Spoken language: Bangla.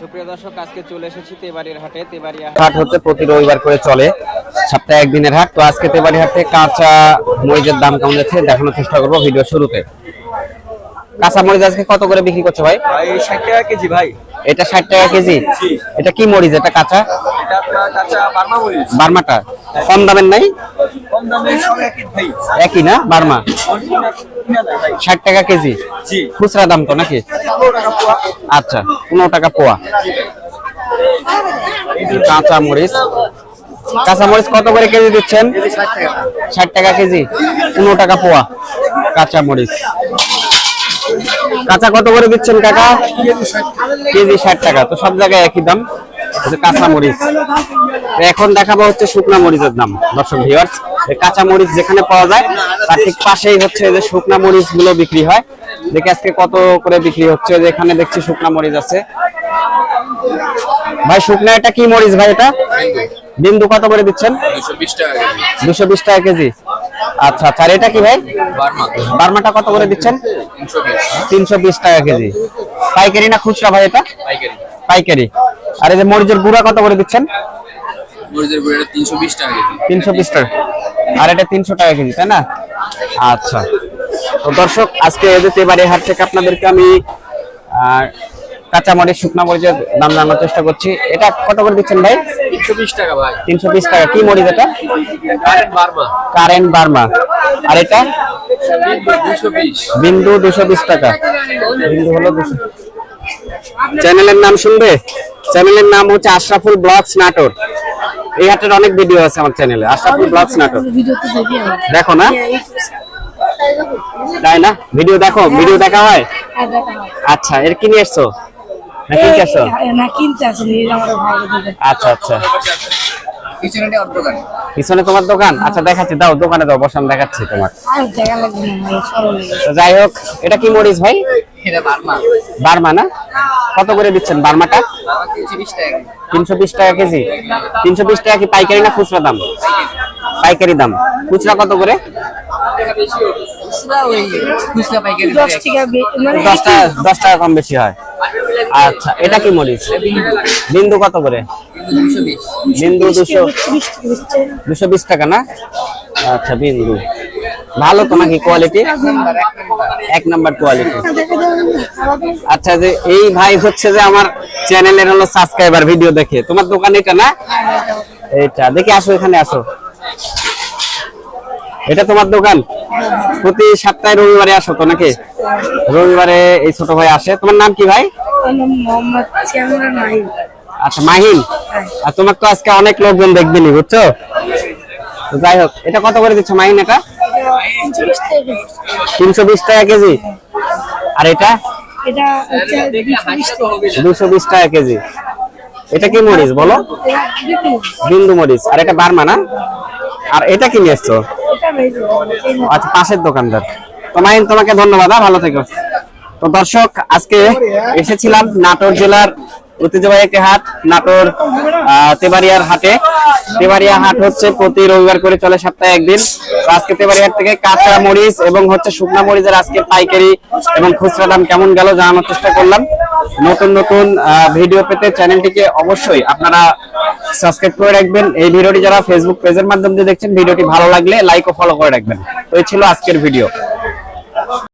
সুপ্রিয় দর্শক আজকে চলে এসেছি তেবাড়ির হাটে। তেবাড়িয়া হাট হচ্ছে প্রতি রবিবার করে চলে। সপ্তাহে একদিনের হাট। তো আজকে তেবাড়ি হাটে কাঁচা মরিচের দাম কেমন যাচ্ছে দেখানোর চেষ্টা করব ভিডিও শুরুতে। কাঁচা মরিচ আজকে কত করে বিক্রি করছ ভাই? ষাট টাকা কেজি ভাই। এটা ষাট টাকা কেজি? এটা কি মরিচ? এটা কাঁচা? কাঁচা বার্মাটা। কম দামের নাই? কম একই না? বার্মা? ষাট টাকা কেজি? জি। খুচরা দাম তো নাকি? পনেরো টাকা পোয়া আচ্ছা পনেরো টাকা পোয়া। কাঁচা মরিচ কাঁচা মরিচ কত করে কেজি দিচ্ছেন? ষাট টাকা কেজি পনেরো টাকা পোয়া কাঁচা মরিচ কাঁচা কত করে দিচ্ছেন কাকা? কেজি ষাট টাকা তো সব জায়গায় একই দাম। কাঁচা মরিচ এখন দেখাবো হচ্ছে শুকনা মরিচের দাম দর্শক ভিউয়ার্স কাঁচা মরিচ যেখানে পাওয়া যায় তার ঠিক পাশেই হচ্ছে যে শুকনা মরিচগুলো বিক্রি হয়। দেখে আজকে কত করে বিক্রি হচ্ছে যে এখানে দেখছি শুকনা মরিচ আছে। ভাই শুকনা এটা কি মরিচ ভাই এটা? বিন্দু কত করে দিচ্ছেন? দুশো বিশ টাকা কেজি। আচ্ছা আচ্ছা আর এটা কি ভাই? বার্মা। বার্মাটা কত করে দিচ্ছেন? তিনশো বিশ টাকা কেজি। পাইকারি না খুচরা ভাই এটা? পাইকারি। পাইকারি। আর এই যে মরিচের গুঁড়া কত করে দিচ্ছেন? মরিচের গুঁড়ো তিনশো বিশ টাকা তিনশো বিশ টাকা। আর এটা তিনশো টাকা কেজি তাই না? আচ্ছা। তো দর্শক আজকে এদের তেবারে হাট থেকে আপনাদেরকে আমি আহ, কাঁচা মরিচ শুকনা মরিচের দাম জানানোর চেষ্টা করছি। এটা কত করে দিচ্ছেন ভাই? তিনশো বিশ টাকা ভাই। তিনশো বিশ টাকা। কি মরিচ এটা? Current Burma. আর এটা? বিন্দু দুশো বিশ টাকা। বিন্দু হলো দুশো। চ্যানেলের নাম শুনবে? চ্যানেলের নাম হচ্ছে আশরাফুল ব্লগস নাটোর। এই হাটের অনেক ভিডিও আছে আমার চ্যানেলে আশরাফুল ব্লগস ভিডিওতে দেখি না? তাই না? ভিডিও দেখো? ভিডিও দেখা হয়? আর দেখা হয়। আচ্ছা এর কি নিয়ে এসছো? না কিনতে না কিনতে আচ্ছা আচ্ছা। পিছনে তোমার দোকান? আচ্ছা দেখাচ্ছি দাও দোকানে দাও বসান দেখাচ্ছি তোমার। যাই হোক এটা কি মরিচ ভাই? বার্মা না? কত করে দিচ্ছেন বার্মাটা? তিনশো বিশ টাকা কেজি। তিনশো বিশ টাকা কি পাইকারি না খুচরা দাম? পাইকারি দাম। খুচরা কত করে? দশ টাকা মানে কম বেশি হয়। আচ্ছা এটা কি মরিচ? বিন্দু কত করে? বিন্দু দুশো। দুশো বিশ টাকা না? আচ্ছা বিন্দু। ভালো তো নাকি কোয়ালিটি এক নাম্বার কোয়ালিটি আচ্ছা যে এই ভাই হচ্ছে যে আমার চ্যানেলের হলো সাবস্ক্রাইবার ভিডিও দেখে। তোমার দোকান এটা না? এটা, দেখি আসো এখানে, আসো। এটা তোমার দোকান? প্রতি সপ্তাহে রবিবারে আসো তো নাকি? রবিবারে এই ছোট ভাই আসে। তোমার নাম কি ভাই? আচ্ছা মাহিন। আর তোমার তো আজকে অনেক লোকজন দেখবেনি বুঝছ? যাই হোক, এটা কত করে দিচ্ছ মাহিন এটা। তিনশো বিশ টাকা কেজি। আর এটা? এটা হচ্ছে দুশো বিশ টাকা কেজি। এটা কি মরিচ বলো? বিন্দু মরিচ। আর এটা বার্মা না? আর এটা কি নিয়ে এসছো। আচ্ছা পাশের দোকানদার। তো মাহিন তোমাকে ধন্যবাদ হ্যাঁ, ভালো থেকো। তো দর্শক আজকে এসেছিলাম নাটোর জেলার ঐতিহ্যবাহী একটি হাট নাটোর আহ, তেবাড়িয়ার হাটে। তেবাড়িয়া হাট হচ্ছে প্রতি রবিবার করে চলে সপ্তাহে একদিন। আজকে তেবাড়িয়ার থেকে কাঁচা মরিচ এবং হচ্ছে শুকনা মরিচের আজকে পাইকারি এবং খুচরা দাম কেমন গেল জানানোর চেষ্টা করলাম। নতুন নতুন ভিডিও পেতে চ্যানেলটিকে অবশ্যই আপনারা সাবস্ক্রাইব করে রাখবেন। এই ভিডিওটি যারা ফেসবুক পেজের মাধ্যমে দেখছেন ভিডিওটি ভালো লাগলে লাইক ও ফলো করে রাখবেন। তো এই ছিল আজকের ভিডিও।